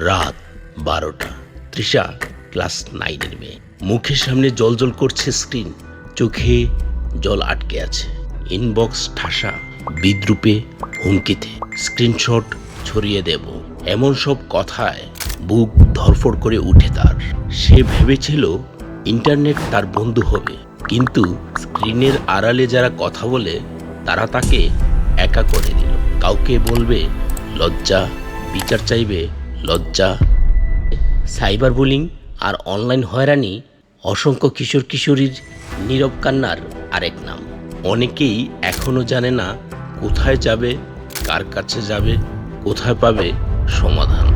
রাত বারোটা। তৃষা, ক্লাস নাইনের মেয়ে। মুখের সামনে জল জল করছে স্ক্রিন। চোখে জল আটকে আছে। ইনবক্স ঠাসা, বিদ্রুপে হুমকিতে। স্ক্রিনশট ছড়িয়ে দেব। এমন সব কথায় বুক ধরফড় করে উঠে তার। সে ভেবেছিল ইন্টারনেট তার বন্ধু হবে। কিন্তু স্ক্রিনের আড়ালে যারা কথা বলে, তারা তাকে একা করে দিল। কাউকে বলবে, লজ্জা, বিচার চাইবে লজ্জা। সাইবার বুলিং আর অনলাইন হয়রানি অসংখ্য কিশোর কিশোরীর নীরব কান্নার আরেক নাম। অনেকেই এখনও জানে না কোথায় যাবে, কার কাছে যাবে, কোথায় পাবে সমাধান।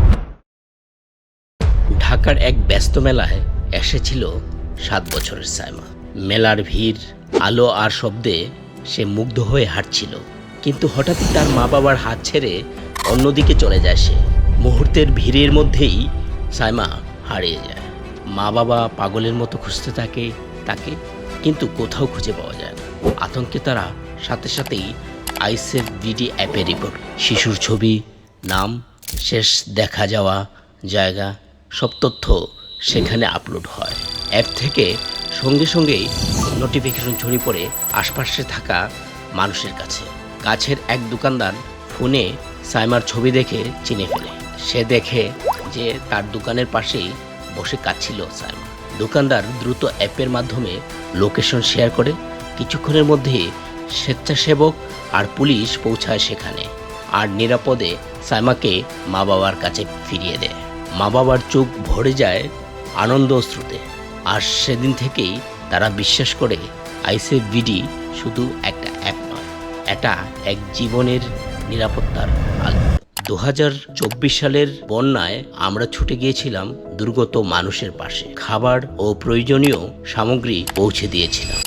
ঢাকার এক ব্যস্ত মেলায় এসেছিল সাত বছরের সাইমা। মেলার ভিড়, আলো আর শব্দে সে মুগ্ধ হয়ে হাঁটছিল। কিন্তু হঠাৎই তার মা বাবার হাত ছেড়ে অন্যদিকে চলে যায় সে। মুহূর্তের ভিড়ের মধ্যেই সাইমা হারিয়ে যায়। মা বাবা পাগলের মতো খুঁজতে থাকে তাকে, কিন্তু কোথাও খুঁজে পাওয়া যায় না। আতঙ্কে তারা সাথে সাথেই আইসেফ বিডি অ্যাপে রিপোর্ট, শিশুর ছবি, নাম, শেষ দেখা যাওয়া, জায়গা, সব তথ্য সেখানে আপলোড হয়। অ্যাপ থেকে সঙ্গে সঙ্গেই নোটিফিকেশন ছড়িয়ে পড়ে আশপাশে থাকা মানুষের কাছে। কাছের এক দোকানদার ফোনে সাইমার ছবি দেখে চিনে ফেলে। সে দেখে যে তার দোকানের পাশেই বসে কাঁদছিল সাইমা দোকানদার দ্রুত অ্যাপের মাধ্যমে লোকেশন শেয়ার করে, কিছুক্ষণের মধ্যে স্বেচ্ছাসেবক আর পুলিশ পৌঁছায় সেখানে আর নিরাপদে সাইমাকে মা বাবার কাছে ফিরিয়ে দেয়। মা বাবার চোখ ভরে যায় আনন্দ অশ্রুতে আর সেদিন থেকেই তারা বিশ্বাস করে আইসেফ বিডি শুধু একটা অ্যাপ নয়, এটা এক জীবনের নিরাপত্তার আলো। দু হাজার চব্বিশ সালের বন্যায় আমরা ছুটে গিয়েছিলাম দুর্গত মানুষের পাশে। খাবার ও প্রয়োজনীয় সামগ্রী পৌঁছে দিয়েছিলাম।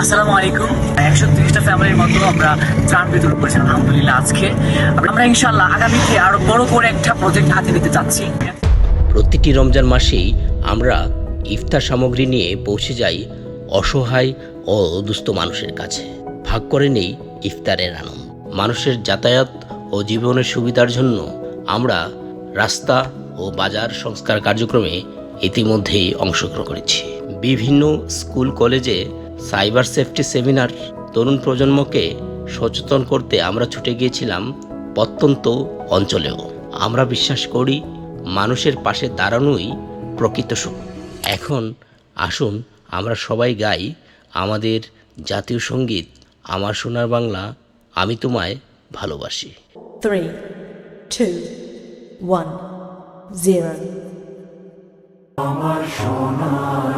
আসসালামু আলাইকুম। একশো তিরিশটা ফ্যামিলির মতো আমরা ত্রাণ বিতরণ করেছি আলহামদুলিল্লাহ আজকে। আমরা ইনশাল্লাহ আগামীতে আরও বড় করে একটা প্রজেক্ট হাতে নিতে চাচ্ছি। প্রতিটি রমজান মাসেই আমরা ইফতার সামগ্রী নিয়ে পৌঁছে যাই অসহায় ও দুস্থ মানুষের কাছে। ভাগ করে নেই ইফতারের আনন্দ। মানুষের যাতায়াত ও জীবনের সুবিধার জন্য আমরা রাস্তা ও বাজার সংস্কার কার্যক্রমে ইতিমধ্যেই অংশগ্রহণ করেছি। বিভিন্ন স্কুল, কলেজে সাইবার সেফটি সেমিনার তরুণ প্রজন্মকে সচেতন করতে আমরা ছুটে গিয়েছিলাম প্রত্যন্ত অঞ্চলেও। আমরা বিশ্বাস করি মানুষের পাশে দাঁড়ানোই প্রকৃত সুখ। এখন আসুন আমরা সবাই গাই আমাদের জাতীয় সংগীত, আমার সোনার বাংলা, আমি তোমায় ভালোবাসি থ্রি two, one, zero. ফাগুনে তোর আমের বনে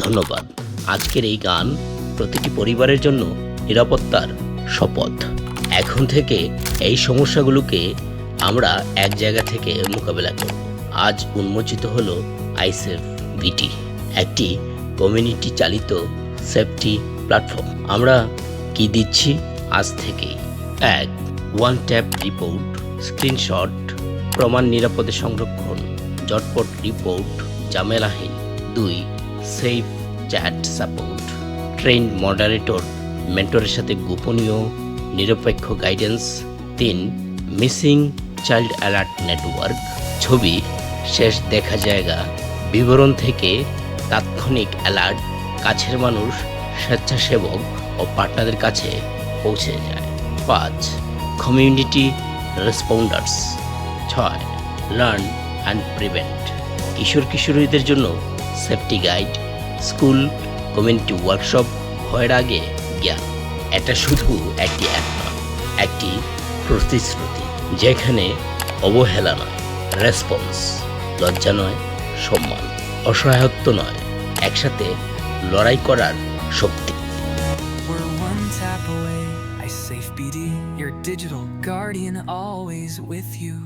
ধন্যবাদ। আজকের এই গান প্রতিটি পরিবারের জন্য নিরাপত্তার শপথ। এখন থেকে এই সমস্যাগুলোকে আমরা এক জায়গা থেকে মোকাবেলা করব। আজ উন্মোচিত হলো আইসেফ ভিটি। একটি কমিউনিটি চালিত সেফটি প্ল্যাটফর্ম আমরা কি দিচ্ছি? আজ থেকেই। এক ওয়ান ট্যাপ রিপোর্ট স্ক্রিনশট প্রমাণ নিরাপদে সংরক্ষণ, জটপট রিপোর্ট জামেলাহীন দুই safe chat support train moderator মেন্টরের সাথে গোপনীয়, নিরপেক্ষ গাইডেন্স তিন মিসিং চাইল্ড অ্যালার্ট নেটওয়ার্ক ছবি, শেষ দেখা জায়গা, বিবরণ থেকে তাৎক্ষণিক অ্যালার্ট কাছের মানুষ, স্বেচ্ছাসেবক ও পার্টনারদের কাছে পৌঁছে যায়। পাঁচ কমিউনিটি রেসপন্ডার্স ছয় লার্ন অ্যান্ড প্রিভেন্ট কিশোর কিশোরীদের জন্য safety guide school community workshop হওয়ার আগে জ্ঞান। এটা শুধু একটি অ্যাপ নয়, একটি প্রতিশ্রুতি, যেখানে অবহেলা নয় রেসপন্স লজ্জা নয়, সম্মান। অসহায়ত্ব নয় একসাথে লড়াই করার শক্তি Safe BD, your digital guardian, always with you.